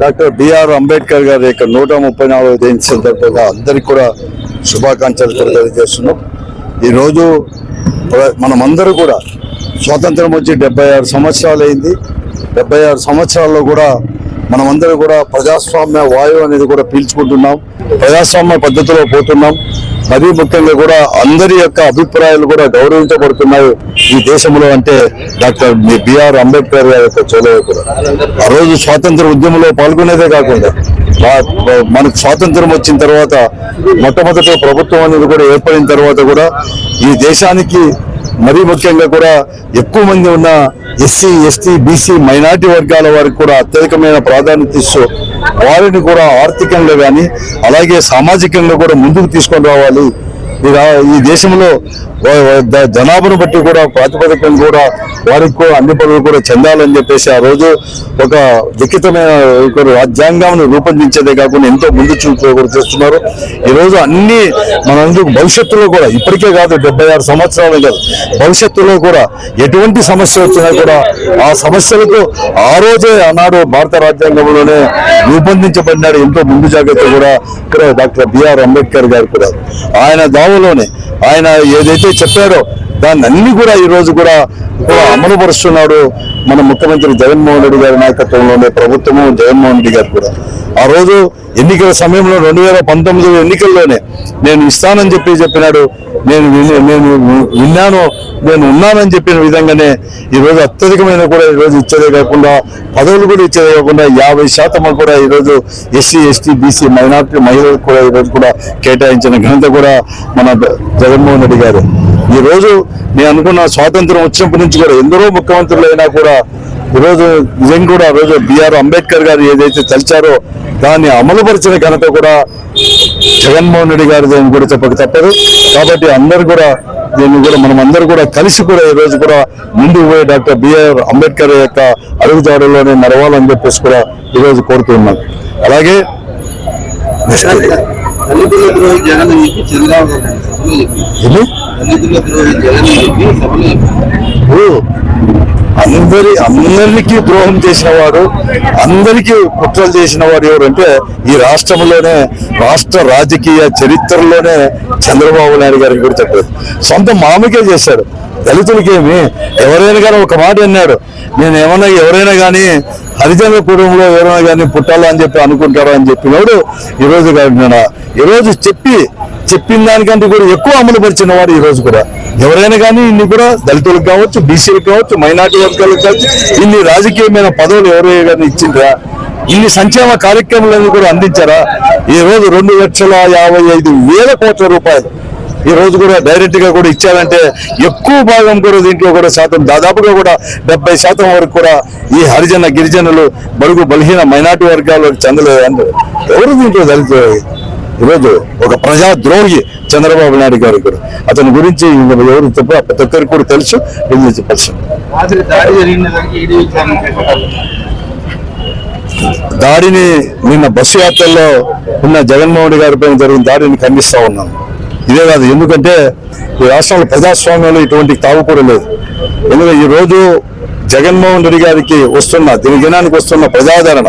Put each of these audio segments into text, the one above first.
Doctor BR Ambedkar గారి యొక్క నూట ముప్పై నాలుగు జయంతి సందర్భంగా అందరికి కూడా శుభాకాంక్షలు తెలియజేస్తున్నాం. ఈరోజు మనమందరూ కూడా స్వాతంత్రం వచ్చి డెబ్బై ఆరు సంవత్సరాలు అయింది డెబ్బై ఆరు సంవత్సరాల్లో కూడా మనమందరూ కూడా ప్రజాస్వామ్య వాయువు అనేది కూడా పీల్చుకుంటున్నాం. ప్రజాస్వామ్య పద్ధతిలో పోతున్నాం. మరీ ముఖ్యంగా కూడా అందరి యొక్క అభిప్రాయాలు కూడా గౌరవించబడుతున్నాయి ఈ దేశంలో అంటే డాక్టర్ బిఆర్ అంబేద్కర్ గారి యొక్క చొరవ కూడా. ఆ రోజు స్వాతంత్ర ఉద్యమంలో పాల్గొనేదే కాకుండా మనకు స్వాతంత్రం వచ్చిన తర్వాత మొట్టమొదటి ప్రభుత్వం అనేది కూడా ఏర్పడిన తర్వాత కూడా ఈ దేశానికి మరీ ముఖ్యంగా కూడా ఎక్కువ మంది ఉన్న ఎస్సీ ఎస్టీ బీసీ మైనార్టీ వర్గాల వారికి కూడా అత్యధికమైన ప్రాధాన్యత ఇస్తూ వారిని కూడా ఆర్థికంగా కానీ అలాగే సామాజికంగా కూడా ముందుకు తీసుకొని రావాలి. ఈ ఈ దేశంలో జనాభాను బట్టి కూడా ప్రాతిపదికం కూడా వారికి కూడా అన్ని పనులు కూడా చెందాలని చెప్పేసి ఆ రోజు ఒక లిఖితమైన ఒక రాజ్యాంగం రూపొందించేదే కాకుండా ఎంతో ముందు చూపు కూడా చేస్తున్నారు ఈ రోజు అన్ని మనందుకు భవిష్యత్తులో కూడా ఇప్పటికే కాదు డెబ్బై ఆరు సంవత్సరాలు కాదు భవిష్యత్తులో కూడా ఎటువంటి సమస్య వచ్చినా కూడా ఆ సమస్యలకు ఆ రోజే ఆనాడు భారత రాజ్యాంగంలోనే రూపొందించబడినాడు ఎంతో ముందు జాగ్రత్త కూడా ఇక్కడ డాక్టర్ బిఆర్ అంబేద్కర్ గారు కూడా. ఆయన దావలోనే ఆయన ఏదైతే చెప్పారో దాన్ని అన్ని కూడా ఈ రోజు కూడా కూడా మన ముఖ్యమంత్రి జగన్మోహన్ రెడ్డి గారి నాయకత్వంలోనే ప్రభుత్వము జగన్మోహన్ రెడ్డి గారు కూడా. ఆ రోజు ఎన్నికల సమయంలో రెండు వేల పంతొమ్మిది ఎన్నికల్లోనే నేను ఇస్తానని చెప్పి చెప్పినాడు. నేను విని- నేను విన్నాను నేను ఉన్నానని చెప్పిన విధంగానే ఈ రోజు అత్యధికమైన కూడా ఈ రోజు ఇచ్చేదే కాకుండా పదవులు కూడా ఇచ్చేదే కాకుండా యాభై శాతం కూడా ఈ రోజు ఎస్సీ ఎస్టీ బీసీ మైనార్టీ మహిళలకు కూడా ఈ రోజు కూడా కేటాయించిన ఘనత కూడా మన జగన్మోహన్ రెడ్డి గారు. ఈరోజు నేను అనుకున్న స్వాతంత్రం వచ్చినప్పటి నుంచి కూడా ఎందరో ముఖ్యమంత్రులు అయినా కూడా ఈరోజు నిజం కూడా ఆ రోజు బిఆర్ అంబేద్కర్ గారు ఏదైతే తలిచారో దాన్ని అమలుపరిచిన ఘనత కూడా జగన్మోహన్ రెడ్డి గారిది అని కూడా చెప్పక తప్పదు. కాబట్టి అందరు కూడా దీన్ని కూడా మనం అందరూ కూడా కలిసి కూడా ఈ రోజు కూడా ముందుకు పోయి డాక్టర్ బిఆర్ అంబేద్కర్ యొక్క అడుగుజాడల్లోనే నడవాలని చెప్పేసి కూడా ఈ రోజు కోరుతున్నాం అలాగే జగన్ అందరి అందరికీ ద్రోహం చేసిన వాడు అందరికీ కుట్రలు చేసిన వాడు ఎవరంటే ఈ రాష్ట్రంలోనే రాష్ట్ర రాజకీయ చరిత్రలోనే చంద్రబాబు నాయుడు గారికి కూడా చెప్పలేదు సొంత మామకే చేశాడు. దళితులకేమి ఎవరైనా కానీ ఒక మాట అన్నాడు. నేను ఏమన్నా ఎవరైనా కానీ హరిజన కుటుంబంలో ఎవరైనా కానీ పుట్టాలా అని చెప్పి అనుకుంటారా అని చెప్పినప్పుడు ఈరోజు కాదు ఈరోజు చెప్పి చెప్పిన దానికంటే కూడా ఎక్కువ అమలు పరిచిన వాడు ఈరోజు కూడా. ఎవరైనా కానీ ఇన్ని కూడా దళితులకు కావచ్చు బీసీలకు కావచ్చు మైనార్టీ వర్గాలకు కావచ్చు ఇన్ని రాజకీయమైన పదవులు ఎవరైనా కానీ ఇచ్చిండ్రా? ఇన్ని సంక్షేమ కార్యక్రమాలను కూడా అందించారా? ఈ రోజు రెండు లక్షల యాభై ఐదు వేల కోట్ల రూపాయలు ఈ రోజు కూడా డైరెక్ట్గా కూడా ఇచ్చారంటే ఎక్కువ భాగం కూడా దీంట్లో కూడా శాతం దాదాపుగా కూడా డెబ్బై శాతం వరకు కూడా ఈ హరిజన గిరిజనులు బడుగు బలహీన మైనార్టీ వర్గాలకు చెందలేదు అంటే ఎవరు దీంట్లో దళితులు? ఈరోజు ఒక ప్రజా ద్రోహి చంద్రబాబు నాయుడు గారు కూడా అతని గురించి ఎవరు తప్ప ప్రతి ఒక్కరికి కూడా తెలుసు విచారణ చేపట్టాలి. దాడిని నిన్న బస్సు యాత్రలో ఉన్న జగన్మోహన్ రెడ్డి గారి పైన జరిగిన దాడిని ఖండిస్తా ఉన్నాను. ఇదే కాదు ఎందుకంటే ఈ రాష్ట్రంలో ప్రజాస్వామ్యంలో ఇటువంటి తావు కూడా లేదు. ఎందుకంటే ఈ రోజు జగన్మోహన్ రెడ్డి గారికి వస్తున్న దినదినానికి వస్తున్న ప్రజాదరణ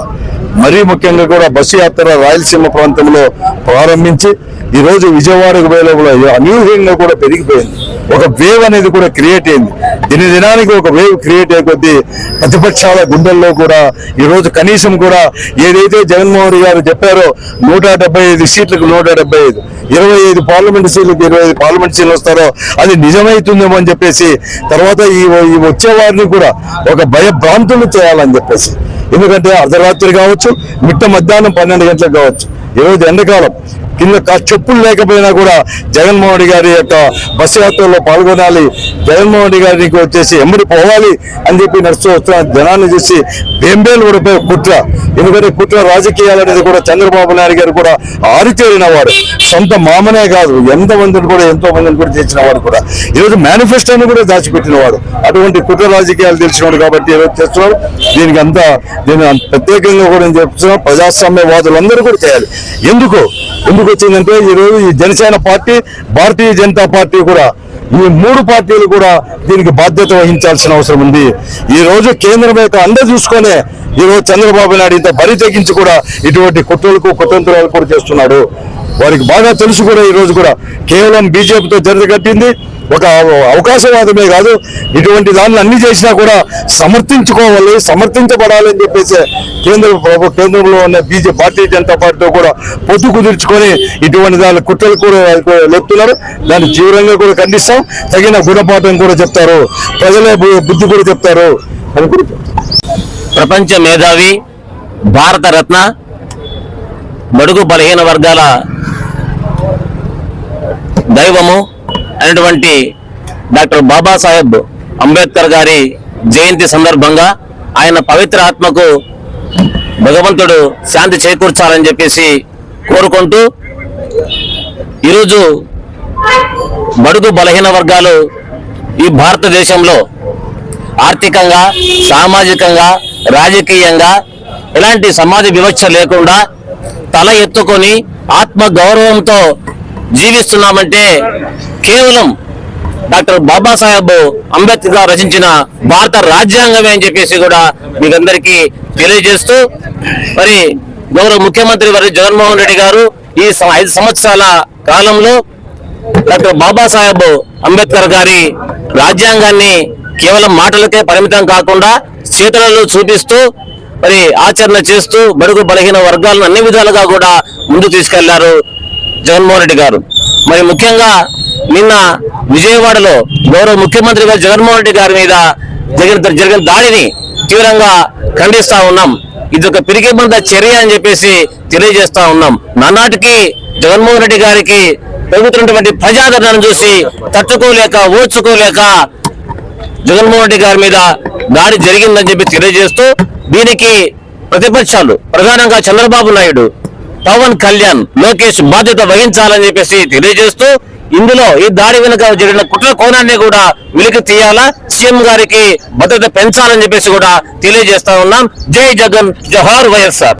మరీ ముఖ్యంగా కూడా బస్సు యాత్ర రాయలసీమ ప్రాంతంలో ప్రారంభించి ఈ రోజు విజయవాడకు వేలబులో అనూహ్యంగా కూడా పెరిగిపోయింది. ఒక వేవ్ అనేది కూడా క్రియేట్ అయింది. దిన దినానికి ఒక వేవ్ క్రియేట్ అయ్యే కొద్దీ ప్రతిపక్షాల గుండెల్లో కూడా ఈ రోజు కనీసం కూడా ఏదైతే జగన్మోహన్ గారు చెప్పారో నూట డెబ్బై ఐదు సీట్లకు నూట డెబ్బై ఐదు ఇరవై ఐదు పార్లమెంట్ సీట్లకు ఇరవై ఐదు పార్లమెంట్ సీట్లు వస్తారో అది నిజమైతుందేమో అని చెప్పేసి తర్వాత ఈ ఈ వచ్చే వారిని కూడా ఒక భయభ్రాంతులు చేయాలని చెప్పేసి ఎందుకంటే అర్ధరాత్రి కావచ్చు మిట్ట మధ్యాహ్నం పన్నెండు గంటలకు కావచ్చు. ఈరోజు ఎండాకాలం. కింద చెప్పులు లేకపోయినా కూడా జగన్మోహన్ రెడ్డి గారి యొక్క బస్సు యాత్రలో పాల్గొనాలి. జగన్మోహన్ రెడ్డి గారికి వచ్చేసి ఎమ్మడి పోవాలి అని చెప్పి నడుస్తూ వస్తున్న జనాన్ని చూసి బెంబేలు పడిపోయి కుట్ర. ఎందుకంటే కుట్ర రాజకీయాలు అనేది కూడా చంద్రబాబు నాయుడు గారు కూడా ఆరితేరిన వాడు సొంత మామనే కాదు ఎంత మందిని కూడా ఎంతో మందిని కూడా చేసిన వాడు కూడా. ఈరోజు మేనిఫెస్టోని కూడా దాచిపెట్టిన వాడు అటువంటి కుట్ర రాజకీయాలు తెలిసినవాడు కాబట్టి ఈరోజు చేస్తున్నాడు. దీనికి అంతా దీని ప్రత్యేకంగా కూడా నేను చెప్తున్నాను. ప్రజాస్వామ్యవాదులందరూ కూడా చేయాలి. ఎందుకు? ఎందుకు వచ్చిందంటే ఈరోజు ఈ జనసేన పార్టీ భారతీయ జనతా పార్టీ కూడా ఈ మూడు పార్టీలు కూడా దీనికి బాధ్యత వహించాల్సిన అవసరం ఉంది. ఈ రోజు కేంద్రం యొక్క అండ చూసుకొనే ఈ రోజు చంద్రబాబు నాయుడు ఇంత బరి తెగించి కూడా ఇటువంటి కుట్రలకు కుతంత్రాలు కూడా చేస్తున్నాడు. వారికి బాగా తెలుసు కూడా ఈరోజు కూడా కేవలం బీజేపీతో కట్టింది. ఒక అవకాశవాదమే కాదు ఇటువంటి దాన్ని అన్ని చేసినా కూడా సమర్థించుకోవాలి సమర్థించబడాలి అని చెప్పేసి కేంద్ర కేంద్రంలో ఉన్న బీజేపీ భారతీయ జనతా పార్టీతో కూడా పొత్తు కుదుర్చుకొని ఇటువంటి దాని కుట్రలు కూడా లేపుతున్నారు. దాన్ని తీవ్రంగా కూడా ఖండిస్తాం. తగిన గుణపాఠం కూడా చెప్తారు. ప్రజలే బుద్ధి కూడా చెప్తారు. ప్రపంచ మేధావి భారత రత్న బడుగు బలహీన వర్గాల దైవము అనేటువంటి డాక్టర్ బాబాసాహెబ్ అంబేద్కర్ గారి జయంతి సందర్భంగా ఆయన పవిత్ర ఆత్మకు భగవంతుడు శాంతి చేకూర్చాలని చెప్పేసి కోరుకుంటూ ఈరోజు బడుగు బలహీన వర్గాలు ఈ భారతదేశంలో ఆర్థికంగా సామాజికంగా రాజకీయంగా ఎలాంటి సమాజ వివక్ష లేకుండా తల ఎత్తుకొని ఆత్మ గౌరవంతో జీవిస్తున్నామంటే కేవలం డాక్టర్ బాబాసాహెబ్ అంబేద్కర్ గారు రచించిన భారత రాజ్యాంగమే అని చెప్పేసి కూడా మీకందరికీ తెలియజేస్తూ మరి గౌరవ ముఖ్యమంత్రి వారి జగన్మోహన్ రెడ్డి గారు ఈ ఐదు సంవత్సరాల కాలంలో డాక్టర్ బాబాసాహెబ్ అంబేద్కర్ గారి రాజ్యాంగాన్ని కేవలం మాటలకే పరిమితం కాకుండా చేతులలో చూపిస్తూ మరి ఆచరణ చేస్తూ బడుగు బలహీన వర్గాలను అన్ని విధాలుగా కూడా ముందు తీసుకెళ్ళారు. జగన్మోహన్ రెడ్డి గారు. మరి ముఖ్యంగా నిన్న విజయవాడలో గౌరవ ముఖ్యమంత్రి గారు జగన్మోహన్ రెడ్డి గారి మీద జరిగిన జరిగిన దాడిని తీవ్రంగా ఖండిస్తా ఉన్నాం. ఇది ఒక పిరికిబంద చర్య అని చెప్పేసి తెలియజేస్తా ఉన్నాం. నానాటికి జగన్మోహన్ రెడ్డి గారికి పెరుగుతున్నటువంటి ప్రజాదరణను చూసి తట్టుకోలేక ఓర్చుకోలేక జగన్మోహన్ రెడ్డి గారి మీద దాడి జరిగిందని చెప్పి తెలియజేస్తూ దీనికి ప్రతిపక్షాలు ప్రధానంగా చంద్రబాబు నాయుడు పవన్ కళ్యాణ్ లోకేష్ బాధ్యత వహించాలని చెప్పేసి తెలియజేస్తూ ఇందులో ఈ దాడి వెనుక జరిగిన కుట్ర కోణాన్ని కూడా వెలికి తీయాలా? సీఎం గారికి భద్రత పెంచాలని చెప్పేసి కూడా తెలియజేస్తా ఉన్నాం. జై జగన్ జహార్ వైఎస్ఆర్.